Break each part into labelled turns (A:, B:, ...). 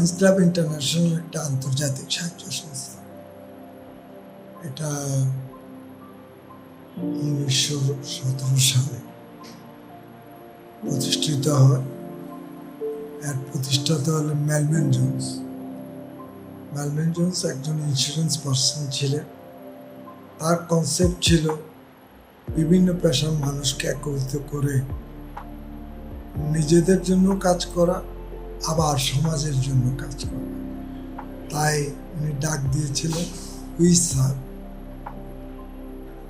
A: Lions club international একটা আন্তর্জাতিক সাহায্য সংস্থা। এটা উনিশশো সতেরো সালে প্রতিষ্ঠিত হয়। এর প্রতিষ্ঠাতা হলেন ম্যালমেন জোন্স ম্যালমেন জোন্স একজন ইন্স্যুরেন্স পার্সন ছিলেন। তার কনসেপ্ট ছিল বিভিন্ন পেশার মানুষকে একত্রিত করে নিজেদের জন্য কাজ করা আবার সমাজের জন্য কাজ করা। তাই উনি ডাক দিয়েছিলেন, উই সার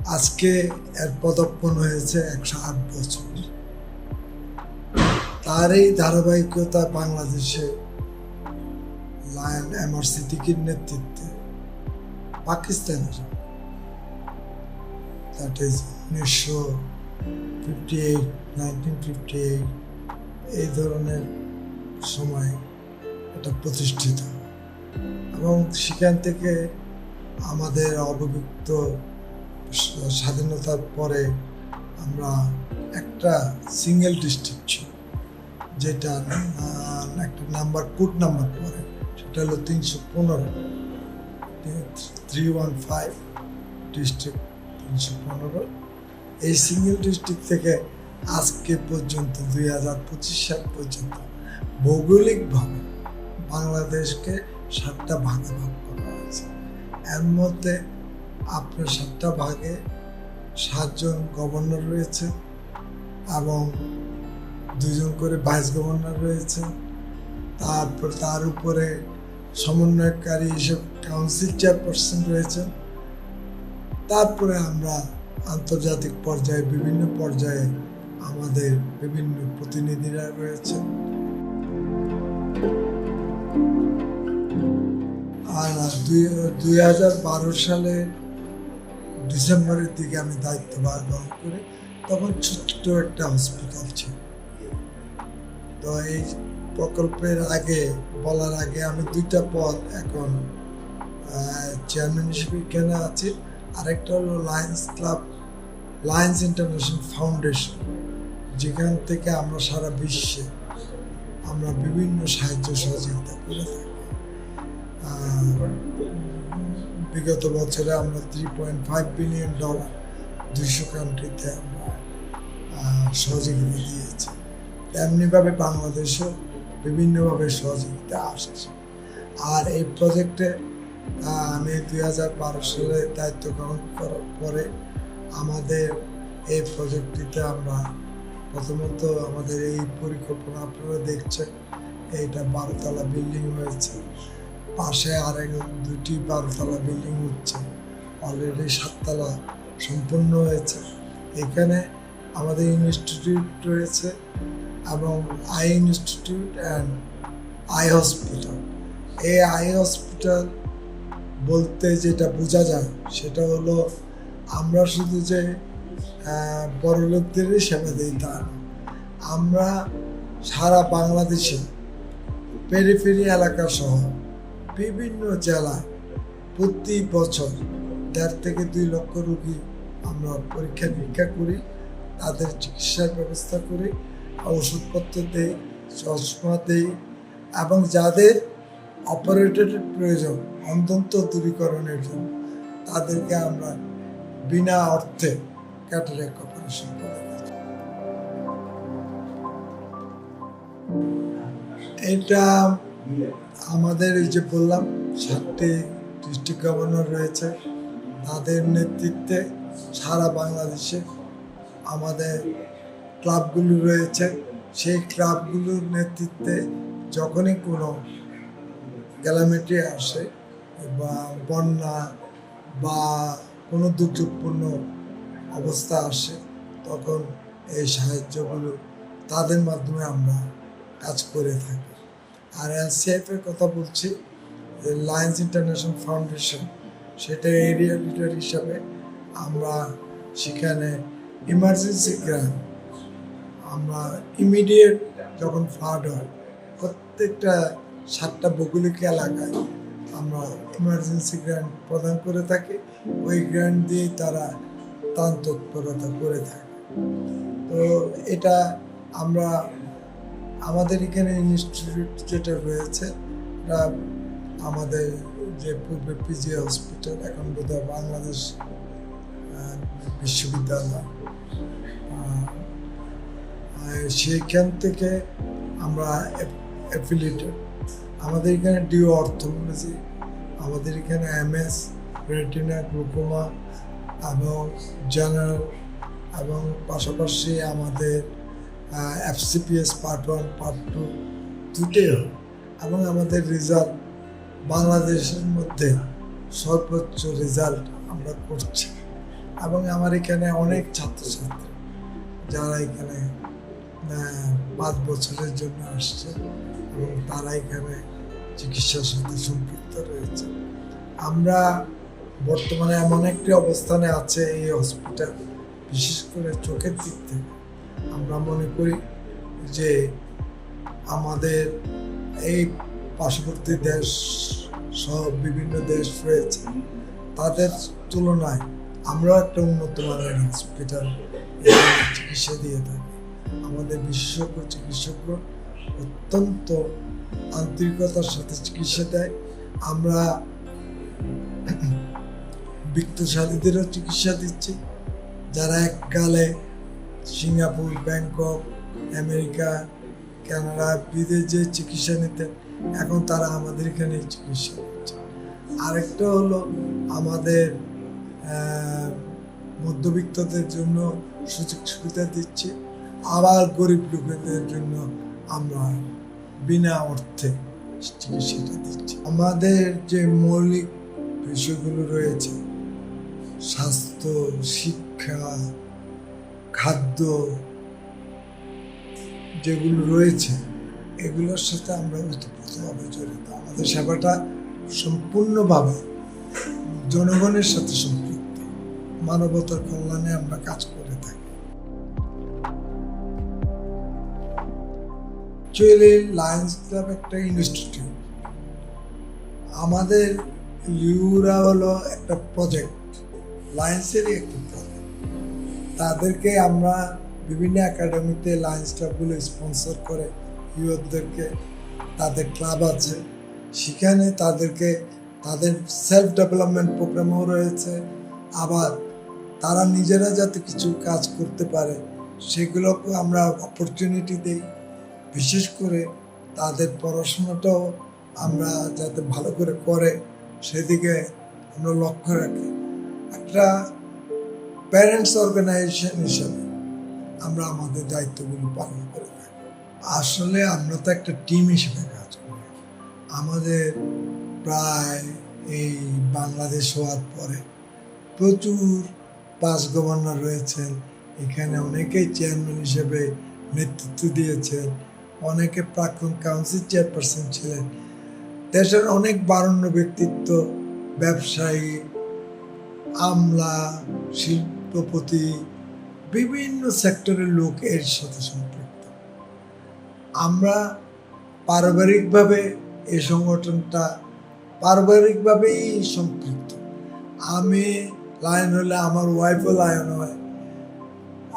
A: আজকে এর পদার্পণ হয়েছে একশো আট বছর। তার এই ধারাবাহিকতা বাংলাদেশে লায়ন এমআর সিদ্দিকির নেতৃত্বে পাকিস্তানের দ্যাট ইজ উনিশশো fifty eight nineteen fifty eight এই ধরনের সময় এটা প্রতিষ্ঠিত। এবং সেখান থেকে আমাদের অবযুক্ত স্বাধীনতার পরে আমরা একটা সিঙ্গেল ডিস্ট্রিক্ট ছিল, যেটা একটা নাম্বার কোড নাম্বার পরে, সেটা হলো তিনশো পনেরো। থ্রি ওয়ান ফাইভ ডিস্ট্রিক্ট তিনশো পনেরো। এই সিঙ্গেল ডিস্ট্রিক্ট থেকে আজকে পর্যন্ত, দুই হাজার পঁচিশ সাল পর্যন্ত ভৌগোলিকভাবে বাংলাদেশকে সাতটা ভাগে ভাগ করা হয়েছে। এর মধ্যে আপনার সাতটা ভাগে সাতজন গভর্নর রয়েছে এবং দুজন করে ভাইস গভর্নর রয়েছে। তারপর তার উপরে সমন্বয়কারী হিসেবে কাউন্সিল চেয়ারপারসন রয়েছে। তারপরে আমরা আন্তর্জাতিক পর্যায়ে বিভিন্ন পর্যায়ে আমাদের বিভিন্ন প্রতিনিধিরা রয়েছে। আর দুই হাজার বারো সালে ডিসেম্বরের দিকে আমি দায়িত্বভার গ্রহণ করি তখন ছোট্ট একটা হসপিটাল ছিল। তো এই প্রকল্পের আগে, বলার আগে আমি দুইটা পদ এখন চেয়ারম্যান হিসেবে এখানে আছি। আরেকটা হলো lions club lions international foundation যেখান থেকে আমরা সারা বিশ্বে আমরা বিভিন্ন সাহায্য সহযোগিতা করে থাকি। বিগত বছরে আমরা three point five billion dollar দুইশো কান্ট্রিতে আমরা সহযোগিতা দিয়েছি। তেমনিভাবে বাংলাদেশেও বিভিন্নভাবে সহযোগিতা আসছে। আর এই প্রজেক্টে আমি দুই হাজার বারো সালে দায়িত্ব গ্রহণ করার পরে আমাদের এই প্রজেক্টটিতে আমরা প্রথমত আমাদের এই পরিকল্পনা আপনারা দেখছেন, এইটা বারোতলা বিল্ডিং হয়েছে। পাশে আরেক দুটি বারোতলা বিল্ডিং হচ্ছে অলরেডি সাততলা সম্পূর্ণ হয়েছে। এখানে আমাদের ইনস্টিটিউট রয়েছে এবং eye institute and eye hospital. এই আই হসপিটাল বলতে যেটা বোঝা যায়, সেটা হলো আমরা শুধু যে আহ, বড় লোকদেরই সেবা দিই তা না। আমরা সারা বাংলাদেশে পেরিফেরি এলাকা সহ বিভিন্ন জেলায় প্রতি বছর দেড় থেকে দুই লক্ষ রুগী আমরা পরীক্ষা নিরীক্ষা করি তাদের চিকিৎসার ব্যবস্থা করি ওষুধপত্র দেই চশমা দেই এবং যাদের অপারেটরের প্রয়োজন অন্তন্ত দূরীকরণের জন্য তাদেরকে আমরা বিনা অর্থে ক্যাটারেক অপারেশন করে। এটা আমাদের এই যে বললাম, সাতটি ডিস্ট্রিক্ট গভর্নর রয়েছে তাদের নেতৃত্বে সারা বাংলাদেশে আমাদের ক্লাবগুলো রয়েছে সেই ক্লাবগুলোর নেতৃত্বে যখনই কোনো গ্যালামেট্রি আসে বা বন্যা বা কোনো দুর্যোগপূর্ণ অবস্থা আসে, তখন এই সাহায্যগুলো তাদের মাধ্যমে আমরা কাজ করে থাকি। আর এলসিএফ কথা বলছি লায়ন্স ইন্টারন্যাশনাল ফাউন্ডেশন সেটা এরিয়া লিডার হিসাবে আমরা সেখানে ইমার্জেন্সি গ্রান্ট আমরা ইমিডিয়েট যখন ফ্লাড হয়, প্রত্যেকটা সাতটা ভৌগোলিক এলাকায় আমরা ইমার্জেন্সি গ্র্যান্ট প্রদান করে থাকি। ওই গ্র্যান্ট দিয়েই তারা ত্রাণ তৎপরতা করে থাকে। তো এটা আমরা, আমাদের এখানে ইনস্টিটিউট যেটা রয়েছে আমাদের যে পূর্বে পিজি হসপিটাল এখন বোধহয় বাংলাদেশ বিশ্ববিদ্যালয়। সেইখান থেকে আমরা অ্যাফিলিয়েটেড আমাদের এখানে ডিও অর্থোলজি আমাদের এখানে এমএস রেটিনা গ্লুকোমা এবং জেনারেল এবং পাশাপাশি আমাদের F C P S part one part two দুটোই এবং আমাদের রেজাল্ট বাংলাদেশের মধ্যে সর্বোচ্চ রেজাল্ট আমরা করছি। এবং আমার এখানে অনেক ছাত্রছাত্রী যারা এখানে পাঁচ বছরের জন্য আসছে এবং তারা এখানে চিকিৎসার সাথে সম্পৃক্ত রয়েছে। আমরা বর্তমানে এমন একটি অবস্থানে আছে এই হসপিটাল বিশেষ করে চোখের দিক থেকে। আমরা মনে করি যে আমাদের এই পার্শ্ববর্তী দেশ সহ বিভিন্ন দেশ রয়েছে। তাদের তুলনায় আমরা একটা উন্নত মানের হসপিটাল চিকিৎসা দিয়ে থাকি। আমাদের বিশেষজ্ঞ চিকিৎসক অত্যন্ত আন্তরিকতার সাথে চিকিৎসা দেয়। আমরা বৃত্তশালীদেরও চিকিৎসা দিচ্ছে। যারা এককালে সিঙ্গাপুর, ব্যাংকক, আমেরিকা, কানাডা, বিদেশে চিকিৎসা নিতেন, এখন তারা আমাদের এখানে চিকিৎসা দিচ্ছে আরেকটা হলো আমাদের মধ্যবিত্তদের জন্য সুযোগ সুবিধা দিচ্ছে। আবার গরিব লোকেদের জন্য আমরা বিনা অর্থে চিকিৎসাটা দিচ্ছি। আমাদের যে মৌলিক বিষয়গুলো রয়েছে স্বাস্থ্য, শিক্ষা, খাদ্য যেগুলো রয়েছে, এগুলোর সাথে আমরা ওতপ্রোতভাবে জড়িত। আমাদের সেবাটা সম্পূর্ণভাবে জনগণের সাথে সম্পৃক্ত। মানবতার কল্যাণে আমরা কাজ করে থাকি। অ্যাকচুয়ালি লায়ন্স ক্লাব একটা ইনস্টিটিউট আমাদের ইউরা হলো একটা প্রজেক্ট লায়েন্সেরই একটি প্রজেক্ট তাদেরকে আমরা বিভিন্ন একাডেমিতে লায়ন্স ক্লাবগুলো স্পন্সর করে ইউথদেরকে, তাদের ক্লাব আছে। সেখানে তাদেরকে, তাদের সেলফ ডেভেলপমেন্ট প্রোগ্রামও রয়েছে। আবার তারা নিজেরা যাতে কিছু কাজ করতে পারে, সেগুলোকে আমরা অপরচুনিটি দিই। বিশেষ করে তাদের পড়াশোনাটাও আমরা যাতে ভালো করে করে, সেদিকে আমরা লক্ষ্য রাখি। একটা প্যারেন্টস অর্গানাইজেশন হিসাবে আমরা আমাদের দায়িত্বগুলো পালন করে থাকি। আসলে আমরা তো একটা টিম হিসেবে কাজ করি। আমাদের প্রায় এই বাংলাদেশ হওয়ার পরে প্রচুর পাস গভর্নর রয়েছেন। এখানে অনেকেই চেয়ারম্যান হিসেবে নেতৃত্ব দিয়েছেন। অনেকে প্রাক্তন কাউন্সিল চেয়ারপারসন ছিলেন। দেশের অনেক বারণ্য ব্যক্তিত্ব, ব্যবসায়ী আমলা, শিল্পপতি, বিভিন্ন সেক্টরের লোক এর সাথে সম্পৃক্ত। আমরা পারিবারিকভাবে এই সংগঠনটা পারিবারিকভাবেই সম্পৃক্ত। আমি লায়ন হলে আমার ওয়াইফও লায়ন হয়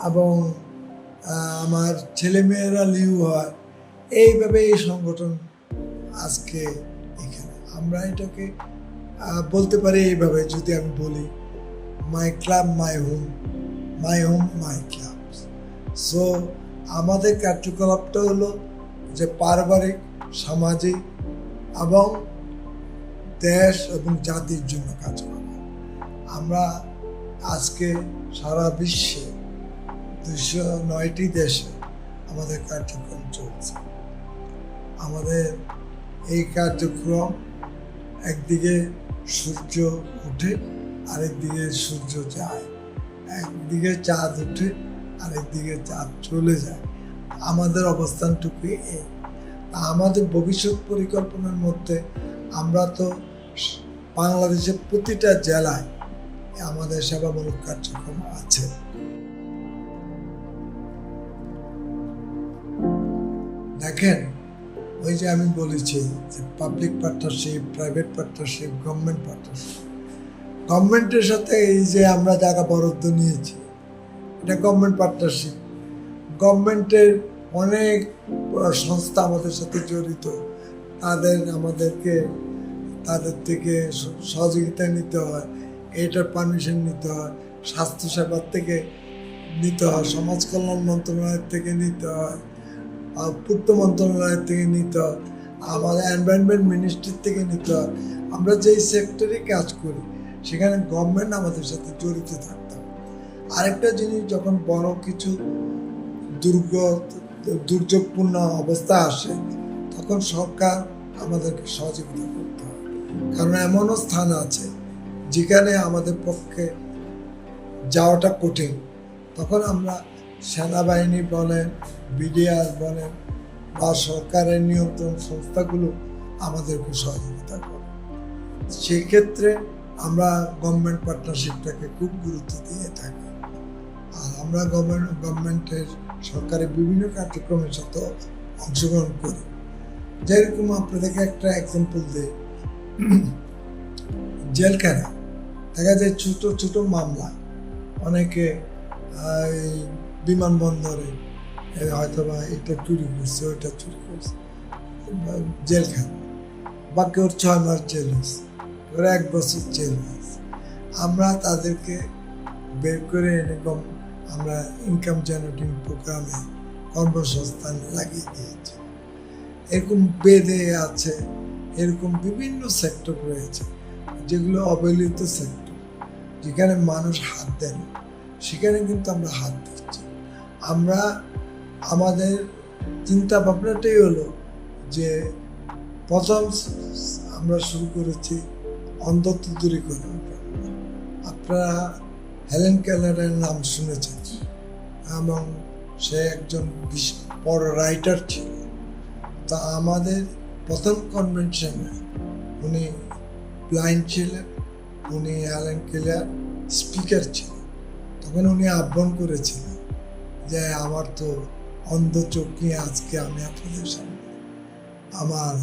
A: এবং আমার ছেলেমেয়েরা লিউ হয়। এইভাবে এই সংগঠন আজকে এখানে। আমরা এটাকে বলতে পারি এইভাবে যদি আমি বলি। My club my home my home my club so আমাদের কার্যকলাপটা হলো যে পারিবারিক, সামাজিক এবং দেশ এবং জাতির জন্য কাজ করা। আমরা আজকে সারা বিশ্বে দুশো নয়টি দেশে আমাদের কার্যক্রম চলছে। আমাদের এই কার্যক্রম একদিকে সূর্য ওঠে আরেকদিকে সূর্য যায় একদিকে চাঁদ ওঠে আরেকদিকে চাঁদ চলে যায়। আমাদের অবস্থানটুকু তা আমাদের ভবিষ্যৎ পরিকল্পনার মধ্যে আমরা তো বাংলাদেশের প্রতিটা জেলায় আমাদের সেবামূলক কার্যক্রম আছে। দেখেন, ওই যে আমি বলেছি যে public partnership private partnership government partnership গভর্নমেন্টের সাথে এই যে আমরা জায়গা বরাদ্দ নিয়েছি, এটা গভর্নমেন্ট পার্টনারশিপ গভর্নমেন্টের অনেক সংস্থা আমাদের সাথে জড়িত। তাদের, আমাদেরকে, তাদের থেকে সহযোগিতা নিতে হয়, এটার পারমিশন নিতে হয় স্বাস্থ্যসেবার থেকে নিতে হয়, সমাজ কল্যাণ মন্ত্রণালয়ের থেকে নিতে হয় পূর্ত মন্ত্রণালয়ের থেকে নিতে হয়, আমাদের এনভায়রনমেন্ট মিনিস্ট্রির থেকে নিতে হয়। আমরা যেই সেক্টরে কাজ করি সেখানে গভর্নমেন্ট আমাদের সাথে জড়িত থাকতে। হবে আরেকটা জিনিস, যখন বড় কিছু দুর্গ, দুর্যোগপূর্ণ অবস্থা আসে, তখন সরকার আমাদেরকে সহযোগিতা করতে হয়। কারণ এমনও স্থান আছে, যেখানে আমাদের পক্ষে যাওয়াটা কঠিন। তখন আমরা সেনাবাহিনী বলেন, বিডিআর বলেন, বা সরকারের নিয়ন্ত্রণ সংস্থাগুলো আমাদেরকে সহযোগিতা করে। সেক্ষেত্রে আমরা গভর্নমেন্ট পার্টনারশিপটাকে খুব গুরুত্ব দিয়ে থাকি। আর আমরা গভর্নমেন্ট গভর্নমেন্টের সরকারের বিভিন্ন কার্যক্রমের সাথে অংশগ্রহণ করি। যেরকম আপনাদেরকে একটা এক্সাম্পল দিই। জেলখানা। দেখা যায় ছোটো ছোটো মামলা। অনেকে বিমানবন্দরে এ, হয়তোবা এটা চুরি করছে ওইটা চুরি করছে। বা জেলখানা। বা কেউ ছয় মাস জেল হয়েছে। ওরা এক বছর জেল আমরা তাদেরকে বের করে এনে আমরা ইনকাম জেনারেটিং প্রোগ্রামে কর্মসংস্থান লাগিয়ে দিয়েছি। এরকম বেদে আছে, এরকম বিভিন্ন সেক্টর রয়েছে, যেগুলো অবহেলিত সেক্টর যেখানে মানুষ হাত দেন সেখানে কিন্তু আমরা হাত দিচ্ছি। আমরা, আমাদের চিন্তা ভাবনাটাই হলো যে প্রথম আমরা শুরু করেছি অন্ধত্ব দূরীকরণ আপনারা হেলেন কেলারের নাম শুনেছেন। এবং সে একজন বড় রাইটার ছিল। তা আমাদের প্রথম কনভেনশনে উনি ব্লাইন্ড ছিলেন, উনি অ্যালেন কেলার স্পিকার ছিলেন। তখন উনি আহ্বান করেছিলেন যে, আমার তো অন্ধ চোখ নিয়ে আজকে আমি আপনাদের সামনে আমার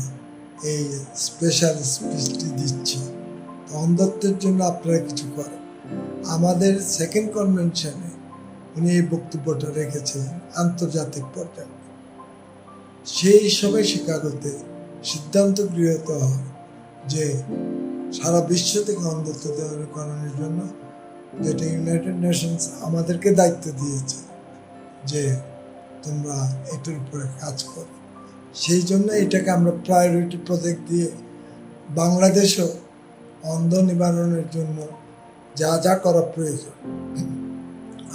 A: এই স্পেশাল স্পিচটি দিচ্ছি। অন্ধত্বের জন্য আপনারা কিছু করেন। আমাদের সেকেন্ড কনভেনশনে উনি এই বক্তব্যটা রেখেছিলেন আন্তর্জাতিক পর্যায়ে। সেই সময় শিকাগোতে সিদ্ধান্ত গৃহীত হয় যে সারা বিশ্ব থেকে অন্ধত্ব দূরীকরণের জন্য যেটা ইউনাইটেড নেশনস আমাদেরকে দায়িত্ব দিয়েছে যে তোমরা এটার উপরে কাজ করো। সেই জন্য এটাকে আমরা প্রায়োরিটি প্রজেক্ট দিয়ে বাংলাদেশও অন্ধ নিবারণের জন্য যা যা করা প্রয়োজন,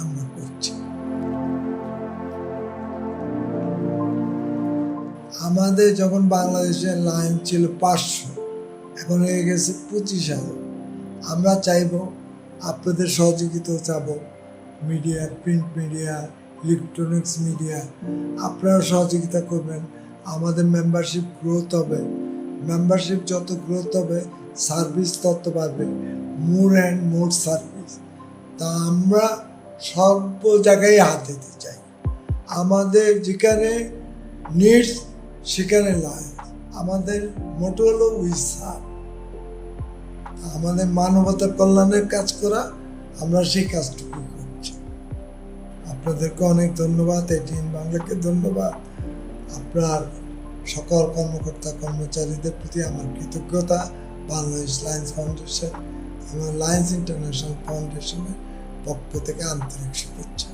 A: আমরা করছি। আমাদের যখন বাংলাদেশের লাইন ছিল পাঁচশো, এখন হয়ে গেছে পঁচিশ হাজার। আমরা চাইব, আপনাদের সহযোগিতা চাবো, media, print media, electronics media, আপনারা সহযোগিতা করবেন। আমাদের মেম্বারশিপ গ্রোথ হবে। মেম্বারশিপ যত গ্রোথ হবে সার্ভিস তত বাড়বে, মোর অ্যান্ড মোর সার্ভিস। তা আমরা সর্ব জায়গায় হাত দিতে চাই। আমাদের যেখানে নিডস সেখানে লাইন আমাদের মোটো হলো উইসার। আমাদের মানবতার কল্যাণের কাজ করা, আমরা সেই কাজটুকু করছি। আপনাদেরকে অনেক ধন্যবাদ, এটিএন বাংলাকে ধন্যবাদ। আপনার সকল কর্মকর্তা, কর্মচারীদের প্রতি আমার কৃতজ্ঞতা। বাংলাদেশ লায়ন্স ফাউন্ডেশন এবং লায়ন্স ইন্টারন্যাশনাল ফাউন্ডেশনের পক্ষ থেকে আন্তরিক শুভেচ্ছা।